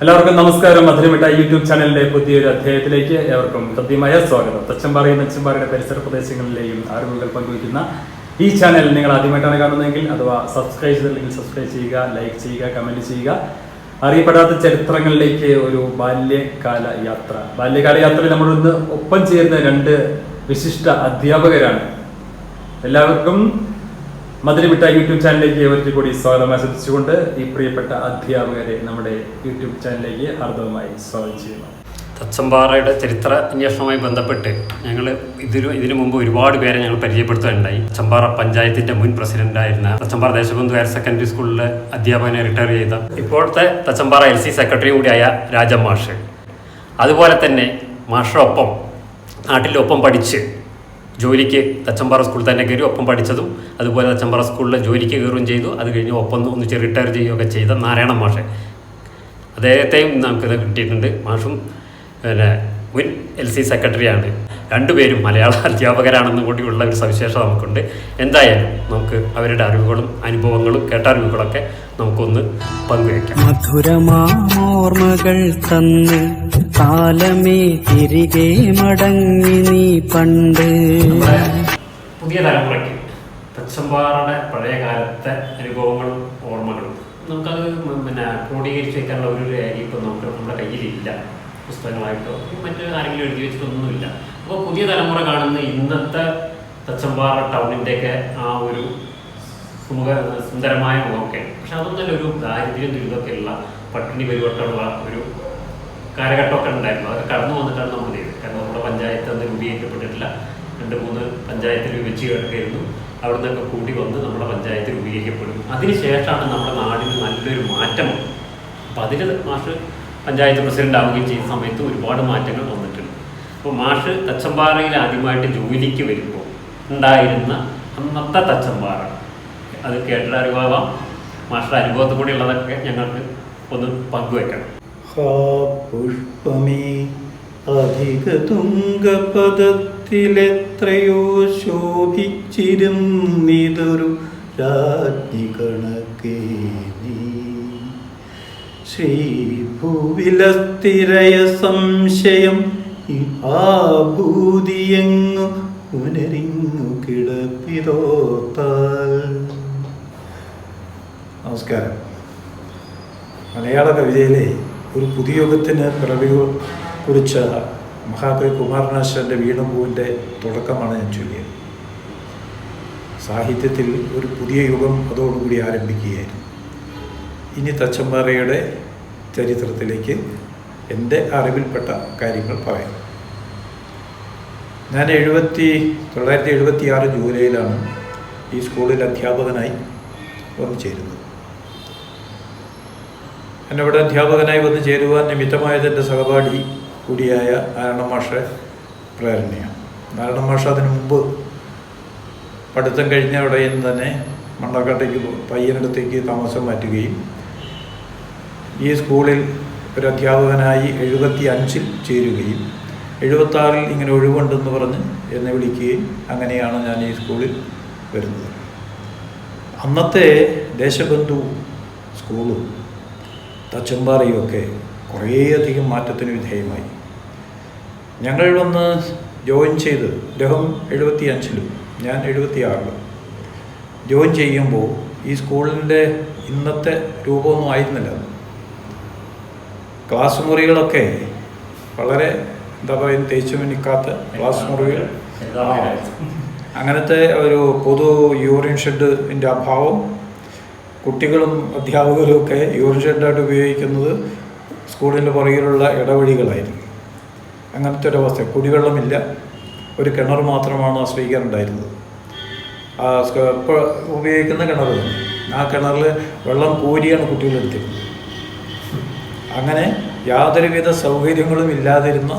എല്ലാവർക്കും നമസ്കാരം. മധുരമിട്ട യൂട്യൂബ് ചാനലിന്റെ പുതിയൊരു അധ്യായത്തിലേക്ക് ഏവർക്കും ഹൃദ്യമായ സ്വാഗതം. തച്ചമ്പാറയും തച്ചമ്പാറയുടെ പരിസര പ്രദേശങ്ങളിലെയും അറിവുകൾ പങ്കുവയ്ക്കുന്ന ഈ ചാനൽ നിങ്ങൾ ആദ്യമായിട്ടാണ് കാണുന്നതെങ്കിൽ അഥവാ സബ്സ്ക്രൈബ് ചെയ്തില്ലെങ്കിൽ സബ്സ്ക്രൈബ് ചെയ്യുക ലൈക്ക് ചെയ്യുക കമന്റ് ചെയ്യുക. അറിയപ്പെടാത്ത ചരിത്രങ്ങളിലേക്ക് ഒരു ബാല്യകാല യാത്ര. ബാല്യകാല യാത്രയിൽ നമ്മൾ നമ്മളിന്ന് ഒപ്പം ചേരുന്ന രണ്ട് വിശിഷ്ട അധ്യാപകരാണ്. എല്ലാവർക്കും മധുരമിട്ട യൂട്യൂബ് ചാനലിലേക്ക് ഒരിക്കൽ കൂടി സ്വാഗതം. ആശംസിച്ചുകൊണ്ട് ഈ പ്രിയപ്പെട്ട അധ്യാപകരെ നമ്മുടെ യൂട്യൂബ് ചാനലിലേക്ക് ഹർദവുമായി സ്വാഗതം ചെയ്യുന്നു. തച്ചമ്പാറയുടെ ചരിത്ര അന്വേഷണവുമായി ബന്ധപ്പെട്ട് ഞങ്ങൾ ഇതിനു ഇതിനു മുമ്പ് ഒരുപാട് പേരെ ഞങ്ങൾ പരിചയപ്പെടുത്തുകയുണ്ടായി. തച്ചമ്പാറ പഞ്ചായത്തിന്റെ മുൻ പ്രസിഡന്റായിരുന്ന തച്ചമ്പാറ ദേശബന്ധു ഹയർ സെക്കൻഡറി സ്കൂളിലെ അധ്യാപകനെ റിട്ടയർ ചെയ്ത ഇപ്പോഴത്തെ തച്ചമ്പാറ എൽ സി സെക്രട്ടറി കൂടിയായ രാജമാഷ് അതുപോലെ തന്നെ മാഷൊപ്പം നാട്ടിലൊപ്പം പഠിച്ച് ജോലിക്ക് തച്ചമ്പാറ സ്കൂളിൽ തന്നെ കയറി ഒപ്പം പഠിച്ചതും അതുപോലെ തച്ചമ്പാറ സ്കൂളിലെ ജോലിക്ക് കയറുകയും ചെയ്തു. അത് കഴിഞ്ഞ് ഒപ്പം ഒന്നിച്ച് റിട്ടയർ ചെയ്യുകയൊക്കെ ചെയ്ത നാരായണ മാഷെ. അദ്ദേഹത്തെയും നമുക്കിത് കിട്ടിയിട്ടുണ്ട്. മാഷും പിന്നെ മുൻ എൽ സി സെക്രട്ടറിയാണ്. രണ്ടുപേരും മലയാള അധ്യാപകരാണെന്നും കൂടിയുള്ള ഒരു സവിശേഷത നമുക്കുണ്ട്. എന്തായാലും നമുക്ക് അവരുടെ അറിവുകളും അനുഭവങ്ങളും കേട്ടറിവുകളൊക്കെ നമുക്കൊന്ന് പങ്കുവയ്ക്കാം. മധുരമാമോർമ്മകൾ തന്ന് കാലമേ തിരികെ മടങ്ങി നീ പണ്ട്. പുതിയ തലമുറയ്ക്ക് തച്ചമ്പാറയുടെ പഴയ കാലത്തെ അനുഭവങ്ങളും ഓർമ്മകളും നമുക്കത് പിന്നെ ക്രോഡീകരിച്ച് വയ്ക്കാനുള്ള ഒരു രേഖ ഇപ്പം നമുക്ക് നമ്മുടെ കയ്യിലില്ല. പുസ്തകങ്ങളായിട്ടോ മറ്റ് ആരെങ്കിലും എഴുതി വെച്ചിട്ടൊന്നുമില്ല. അപ്പോൾ പുതിയ തലമുറ കാണുന്ന ഇന്നത്തെ തച്ചമ്പാറ ടൗണിന്റെയൊക്കെ ആ ഒരു സുമുഖ സുന്ദരമായ മുഖമൊക്കെ. പക്ഷെ അതൊന്നല്ല ഒരു ദാരിദ്ര്യം ദുരിതമൊക്കെയുള്ള പട്ടിണി പരിവട്ടമുള്ള ഒരു കാലഘട്ടമൊക്കെ ഉണ്ടായിരുന്നു. അതൊക്കെ കടന്നു വന്നിട്ടാണ് നമ്മൾ ചെയ്തത്. കാരണം നമ്മുടെ പഞ്ചായത്ത് അന്ന് രൂപീകരിക്കപ്പെട്ടിട്ടില്ല. രണ്ട് മൂന്ന് പഞ്ചായത്ത് രൂപിച്ച് കിടക്കായിരുന്നു. അവിടെ നിന്നൊക്കെ കൂടി വന്ന് നമ്മുടെ പഞ്ചായത്ത് രൂപീകരിക്കപ്പെടും. അതിനുശേഷമാണ് നമ്മുടെ നാടിന് നല്ലൊരു മാറ്റം. അപ്പം അതിൽ മാഷ് പഞ്ചായത്ത് പ്രസിഡന്റ് ആവുകയും ചെയ്യുന്ന സമയത്ത് ഒരുപാട് മാറ്റങ്ങൾ വന്നിട്ടുണ്ട്. അപ്പോൾ മാഷ് തച്ചമ്പാറയിൽ ആദ്യമായിട്ട് ജോലിക്ക് വരുമ്പോൾ ഉണ്ടായിരുന്ന അന്നത്തെ തച്ചമ്പാറ. അത് കേട്ടിട്ട് അറിവാവാം. മാഷയുടെ അനുഭവത്തിൽ കൂടി ഉള്ളതൊക്കെ ഞങ്ങൾക്ക് ഒന്ന് പങ്കുവെക്കണം. പുഷ്പമേ അധിക തുംഗപദത്തിലെത്രയോ ശോഭിച്ചിരുന്നിതൊരു രാജ്ഞി കണക്കേ. ശ്രീഭൂവിലസ്ഥിരയ സംശയം ഇഹാഭൂതിയെങ്ങു പുനരിങ്ങു കിടപ്പിതോത്താൽ നമസ്കാരം. മലയാള കവിതയിലെ ഒരു പുതിയ പിറവി കുറിച്ച മഹാകവി കുമാരനാശാന്റെ വീണുപൂവിന്റെ തുടക്കമാണ് ഞാൻ ചൊല്ലിയത്. സാഹിത്യത്തിൽ ഒരു പുതിയ യുഗം അതോടുകൂടി ആരംഭിക്കുകയായിരുന്നു. ഇനി തച്ചമ്പാറയുടെ ചരിത്രത്തിലേക്ക് എന്റെ അറിവിൽപ്പെട്ട കാര്യങ്ങൾ പറയാം. ഞാൻ എഴുപത്തി തൊള്ളായിരത്തി എഴുപത്തി ആറ് ജൂലൈയിലാണ് ഈ സ്കൂളിൽ അധ്യാപകനായി വന്നു ചേരുന്നത് എന്നെ ഇവിടെ അധ്യാപകനായി വന്നു ചേരുവാൻ നിമിത്തമായത് എന്റെ സഹപാഠി കൂടിയായ നാരായണ മാഷ പ്രേരണയാണ്. നാരായണ മാഷ അതിനു മുമ്പ് പഠിത്തം കഴിഞ്ഞ ഉടനെ തന്നെ മണ്ണാക്കാട്ടേക്ക് പയ്യനടുത്തേക്ക് താമസം മാറ്റുകയും ഈ സ്കൂളിൽ ഒരു അധ്യാപകനായി എഴുപത്തി അഞ്ചിൽ ചേരുകയും എഴുപത്താറിൽ ഇങ്ങനെ ഒഴിവുണ്ടെന്ന് പറഞ്ഞ് എന്നെ വിളിക്കുകയും അങ്ങനെയാണ് ഞാൻ ഈ സ്കൂളിൽ വരുന്നത് അന്നത്തെ ദേശബന്ധു സ്കൂളും തച്ചമ്പാറയും ഒക്കെ കുറേയധികം മാറ്റത്തിന് വിധേയമായി ഞങ്ങൾ വന്ന് ജോയിൻ ചെയ്ത് അദ്ദേഹം എഴുപത്തി അഞ്ചിലും ഞാൻ എഴുപത്തി ആറിലും ജോയിൻ ചെയ്യുമ്പോൾ ഈ സ്കൂളിന്റെ ഇന്നത്തെ രൂപമൊന്നും ആയിരുന്നില്ല. ക്ലാസ് മുറികളൊക്കെ വളരെ എന്താ പറയുക തേച്ചു മിനിക്കാത്ത ക്ലാസ് മുറികൾ. ആ, അങ്ങനത്തെ ഒരു പൊതു യൂറിൻ ഷെഡിന്റെ അഭാവം കുട്ടികളും അധ്യാപകരും ഒക്കെ യൂറിൻ ഷെഡായിട്ട് ഉപയോഗിക്കുന്നത് സ്കൂളിന്റെ പുറകിലുള്ള ഇടവഴികളായിരുന്നു അങ്ങനത്തെ ഒരു അവസ്ഥ. കുടിവെള്ളമില്ല. ഒരു കിണർ മാത്രമാണ് ആ സ്ക- ഇപ്പോൾ ഉപയോഗിക്കുന്ന കിണർ തന്നെ ആ കിണറിൽ വെള്ളം കോരിയാണ് കുട്ടികൾ എടുത്തിരുന്നത്. അങ്ങനെ യാതൊരുവിധ സൗകര്യങ്ങളും ഇല്ലാതിരുന്ന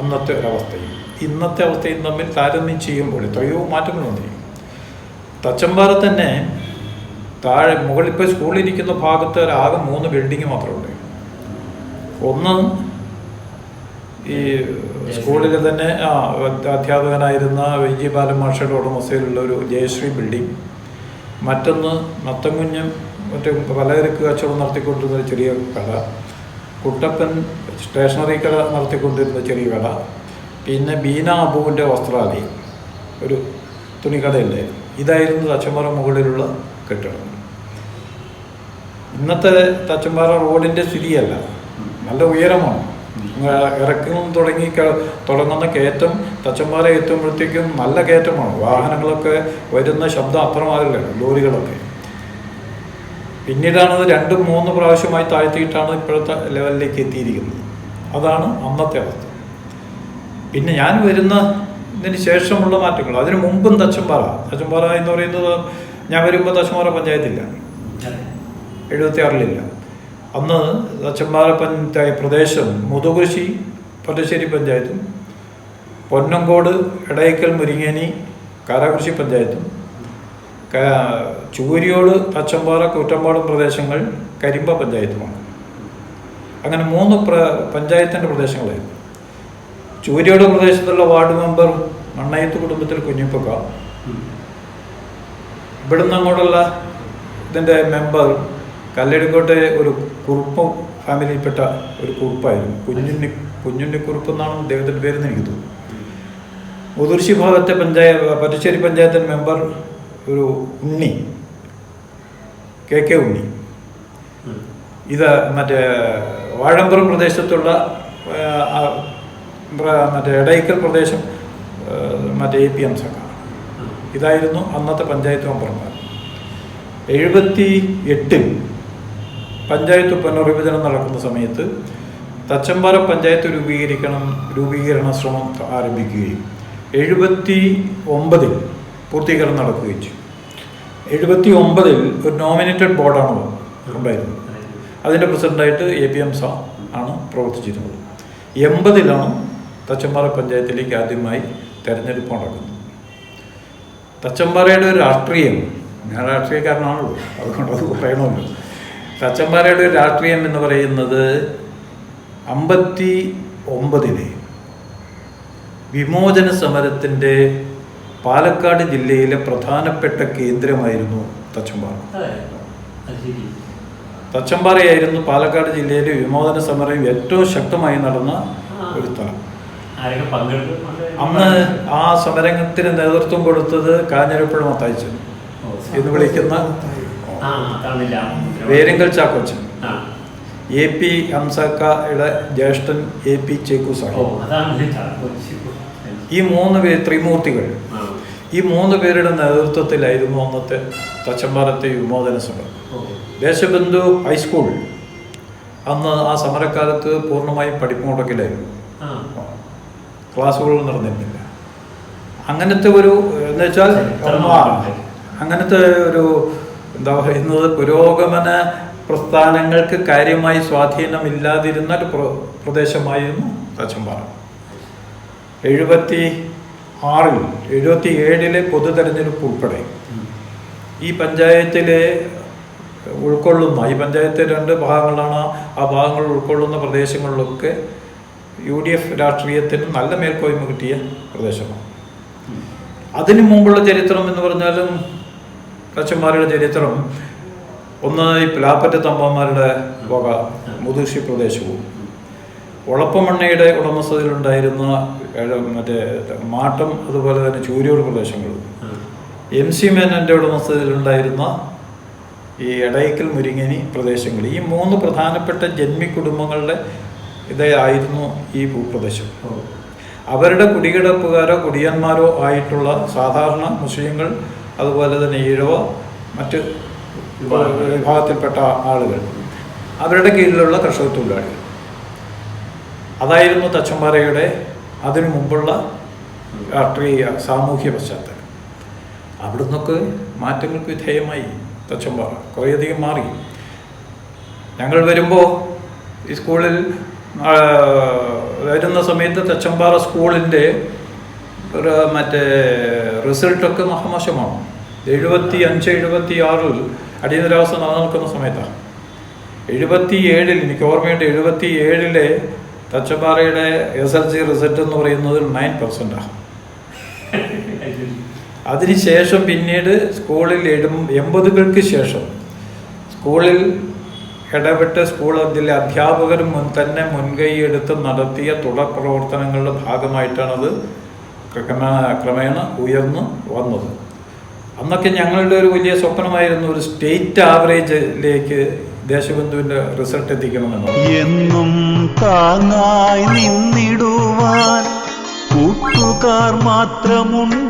അന്നത്തെ ഒരവസ്ഥയും. ഇന്നത്തെ അവസ്ഥയും തമ്മിൽ താരതമ്യം ചെയ്യുമ്പോൾ എത്രയോ മാറ്റങ്ങൾ വന്നിരിക്കും തച്ചമ്പാറ തന്നെ താഴെ മുകളിൽ ഇപ്പോൾ സ്കൂളിലിരിക്കുന്ന ഭാഗത്ത് ആകെ മൂന്ന് ബിൽഡിങ് മാത്രമുണ്ട് ഒന്ന് ഈ സ്കൂളിൽ തന്നെ അധ്യാപകനായിരുന്ന വൈജി ബാലൻ മാഷയുടെ ഉടമസ്ഥയിലുള്ള ഒരു ജയശ്രീ ബിൽഡിംഗ് മറ്റൊന്ന് നത്തംകുഞ്ഞും മറ്റേ പലചരക്ക് കച്ചവടം നടത്തിക്കൊണ്ടിരുന്ന ഒരു ചെറിയ കട. കുട്ടപ്പൻ സ്റ്റേഷനറി കട നടത്തിക്കൊണ്ടിരുന്ന ചെറിയ കട. പിന്നെ ബീന അബുവിന്റെ വസ്ത്രാലയം. ഒരു തുണിക്കടയുണ്ടായിരുന്നു ഇതായിരുന്നു തച്ചമ്പാറ മുകളിലുള്ള കെട്ടിടം. ഇന്നത്തെ തച്ചമ്പാറ റോഡിന്റെ സ്ഥിതിയല്ല. നല്ല ഉയരമാണ്. ഇറക്കം തുടങ്ങി തുടങ്ങുന്ന കയറ്റം തച്ചമ്പാറ എത്തുമ്പോഴത്തേക്കും നല്ല കയറ്റമാണ്. വാഹനങ്ങളൊക്കെ വരുന്ന ശബ്ദം അത്രമാകില്ല ലോറികളൊക്കെ. പിന്നീടാണ് അത് രണ്ടും മൂന്ന് പ്രാവശ്യമായി താഴ്ത്തിയിട്ടാണ് ഇപ്പോഴത്തെ ലെവലിലേക്ക് എത്തിയിരിക്കുന്നത്. അതാണ് അന്നത്തെ അവസ്ഥ. പിന്നെ ഞാൻ വരുന്ന ഇതിന് ശേഷമുള്ള മാറ്റങ്ങൾ. അതിനു മുമ്പും തച്ചമ്പാറ. തച്ചമ്പാറ എന്ന് പറയുന്നത് ഞാൻ വരുമ്പോൾ തച്ചമ്പാറ പഞ്ചായത്തില്ല. എഴുപത്തി ആറിലില്ല അന്ന് തച്ചമ്പാറ പഞ്ചായ പ്രദേശം മുതുകൃഷി പൊറ്റശ്ശേരി പഞ്ചായത്തും പൊന്നങ്കോട് എടയ്ക്കൽ മുരിങ്ങേനി കാരാകൃഷി പഞ്ചായത്തും ചൂരിയോട് തച്ചമ്പാറ കൂറ്റമ്പാടും പ്രദേശങ്ങൾ കരിമ്പ പഞ്ചായത്തുമാണ്. അങ്ങനെ മൂന്ന് പ്ര പഞ്ചായത്തിന്റെ പ്രദേശങ്ങളായിരുന്നു. ചൂരിയോട് പ്രദേശത്തുള്ള വാർഡ് മെമ്പർ മണ്ണയത്ത് കുടുംബത്തിൽ കുഞ്ഞിപ്പൊക്ക. ഇവിടുന്ന് അങ്ങോട്ടുള്ള ഇതിന്റെ മെമ്പർ കല്ലടിക്കോട്ടെ ഒരു കുറുപ്പ് ഫാമിലിയിൽപ്പെട്ട ഒരു കുറുപ്പായിരുന്നു. കുഞ്ഞുണ്ണി കുഞ്ഞുണ്ണി കുറുപ്പ് എന്നാണ് അദ്ദേഹത്തിന്റെ പേരെന്ന് എനിക്ക് തോന്നുന്നു. മുതിർശി ഭാഗത്തെ പഞ്ചായത്ത് പറ്റുശ്ശേരി പഞ്ചായത്തിന്റെ മെമ്പർ ഒരു ഉണ്ണി. കെ കെ ഉണ്ണി ഇത് മറ്റേ വാഴമ്പുറം പ്രദേശത്തുള്ള മറ്റേ എടയ്ക്കൽ പ്രദേശം മറ്റേ എ പി എം സംഘം ഇതായിരുന്നു അന്നത്തെ പഞ്ചായത്ത് മെമ്പർമാർ. എഴുപത്തി എട്ടിൽ പഞ്ചായത്ത് പുനർവിഭജനം നടക്കുന്ന സമയത്ത് തച്ചമ്പാറ പഞ്ചായത്ത് രൂപീകരിക്കണം രൂപീകരണ ശ്രമം ആരംഭിക്കുകയും. എഴുപത്തി ഒമ്പതിൽ പൂർത്തീകരണം നടക്കുകയും ചെയ്യും എഴുപത്തി ഒമ്പതിൽ ഒരു നോമിനേറ്റഡ് ബോർഡാണ് ഉണ്ടായിരുന്നത് അതിന്റെ പ്രസിഡന്റായിട്ട് എ പി എം സ ആണ് പ്രവർത്തിച്ചിരുന്നത്. എൺപതിലാണ് തച്ചമ്പാറ പഞ്ചായത്തിലേക്ക് ആദ്യമായി തെരഞ്ഞെടുപ്പ് നടക്കുന്നത്. തച്ചമ്പാറയുടെ ഒരു രാഷ്ട്രീയം ഞാൻ രാഷ്ട്രീയക്കാരനാണല്ലോ അതുകൊണ്ട് അത് പറയണമല്ലോ. തച്ചമ്പാറയുടെ ഒരു രാഷ്ട്രീയം എന്ന് പറയുന്നത് അമ്പത്തി ഒമ്പതിലെ വിമോചന സമരത്തിന്റെ പാലക്കാട് ജില്ലയിലെ പ്രധാനപ്പെട്ട കേന്ദ്രമായിരുന്നു തച്ചമ്പാറ. തച്ചമ്പാറയായിരുന്നു പാലക്കാട് ജില്ലയിലെ വിമോചന സമരം ഏറ്റവും ശക്തമായി നടന്ന ഒരു സ്ഥലം. അന്ന് ആ സമരത്തിന് നേതൃത്വം കൊടുത്തത് കാഞ്ഞിരപ്പുഴ മത്തായിച്ചൻ എന്ന് വിളിക്കുന്ന വേരങ്കൽ ചാക്കോച്ചൻ. എ പി ഹംസക്കയുടെ ജ്യേഷ്ഠൻ എ പി ചേക്കു സാഹിബ്. ഈ മൂന്ന് പേര് ത്രിമൂർത്തികൾ. ഈ മൂന്ന് പേരുടെ നേതൃത്വത്തിലായിരുന്നു അന്നത്തെ തച്ചമ്പാലത്തെ വിമോചന സമരം ദേശബന്ധു ഹൈസ്കൂൾ അന്ന് ആ സമരക്കാലത്ത് പൂർണമായും പഠിപ്പ് മുടക്കിലായിരുന്നു. ക്ലാസ്സുകൾ നടന്നിരുന്നില്ല. അങ്ങനത്തെ ഒരു എന്ന് വെച്ചാൽ അങ്ങനത്തെ ഒരു എന്താ പറയുന്നത് പുരോഗമന പ്രസ്ഥാനങ്ങൾക്ക് കാര്യമായി സ്വാധീനമില്ലാതിരുന്ന ഒരു പ്ര- പ്രദേശമായിരുന്നു തച്ചമ്പാറ എഴുപത്തി ആറിൽ എഴുപത്തി ഏഴിലെ പൊതു തെരഞ്ഞെടുപ്പ് ഉൾപ്പെടെ. ഈ പഞ്ചായത്തിലെ ഉൾക്കൊള്ളുന്ന ഈ പഞ്ചായത്തെ രണ്ട് ഭാഗങ്ങളാണ് ആ ഭാഗങ്ങൾ ഉൾക്കൊള്ളുന്ന പ്രദേശങ്ങളിലൊക്കെ യു ഡി എഫ് രാഷ്ട്രീയത്തിന് നല്ല മേൽക്കോയ്മ കിട്ടിയ പ്രദേശമാണ്. അതിനു മുമ്പുള്ള ചരിത്രം എന്ന് പറഞ്ഞാലും കച്ചന്മാരുടെ ചരിത്രം ഒന്ന് ഈ പ്ലാപ്പറ്റ തമ്പന്മാരുടെ വക മുതുഷി പ്രദേശവും. ഒളപ്പമണ്ണയുടെ ഉടമസ്ഥതയിലുണ്ടായിരുന്ന മറ്റേ മാട്ടം അതുപോലെ തന്നെ ചൂരിയോട് പ്രദേശങ്ങളും ആ. എം സി മേനന്റെ ഉടമസ്ഥതയിലുണ്ടായിരുന്ന ഈ എടയ്ക്കൽ മുരിങ്ങനി പ്രദേശങ്ങൾ. ഈ മൂന്ന് പ്രധാനപ്പെട്ട ജന്മി കുടുംബങ്ങളുടെ ഇതായിരുന്നു ഈ ഭൂപ്രദേശം. അവരുടെ കുടികിടപ്പുകാരോ കുടിയന്മാരോ ആയിട്ടുള്ള സാധാരണ മുസ്ലിങ്ങൾ അതുപോലെ തന്നെ ഈഴവ മറ്റ് വിഭാഗത്തിൽപ്പെട്ട ആളുകൾ. അവരുടെ കീഴിലുള്ള കർഷക തൊഴിലാളികൾ അതായിരുന്നു തച്ചമ്പാറയുടെ അതിനു മുമ്പുള്ള രാഷ്ട്രീയ സാമൂഹ്യ പശ്ചാത്തലം. അവിടുന്നൊക്കെ മാറ്റങ്ങൾക്ക് വിധേയമായി തച്ചമ്പാറ കുറേയധികം മാറി. ഞങ്ങൾ വരുമ്പോൾ ഈ സ്കൂളിൽ വരുന്ന സമയത്ത് തച്ചമ്പാറ സ്കൂളിന്റെ ഒരു മറ്റേ റിസൾട്ടൊക്കെ മഹാമോശമാണ്. എഴുപത്തി അഞ്ച് എഴുപത്തി ആറിൽ അടിയന്തരാവസ്ഥ നിലനിൽക്കുന്ന സമയത്താണ്. എഴുപത്തി ഏഴിൽ എനിക്ക് ഓർമ്മയുണ്ട് എഴുപത്തി ഏഴിലെ തച്ചമ്പാറയുടെ എസ് എൽ സി റിസൾട്ട് എന്ന് പറയുന്നത് നയൻ പെർസെന്റാണ് അതിനുശേഷം പിന്നീട് സ്കൂളിൽ എഴും എൺപതുകൾക്ക് ശേഷം സ്കൂളിൽ ഇടപെട്ട് സ്കൂൾ അതിലെ അധ്യാപകരും മുൻ തന്നെ മുൻകൈയെടുത്ത് നടത്തിയ തുടർ പ്രവർത്തനങ്ങളുടെ ഭാഗമായിട്ടാണത് ക്രമേണ ഉയർന്നു വന്നത്. അന്നൊക്കെ ഞങ്ങളുടെ ഒരു വലിയ സ്വപ്നമായിരുന്നു ഒരു സ്റ്റേറ്റ് ആവറേജിലേക്ക് ദേശബന്ധുവിന്റെ റിസൾട്ട് എത്തിക്കണമെന്ന്. എന്നും താങ്ങായി നിന്നിടുവാൻ കൂട്ടുകാർ മാത്രമുണ്ടീയുലകിൽ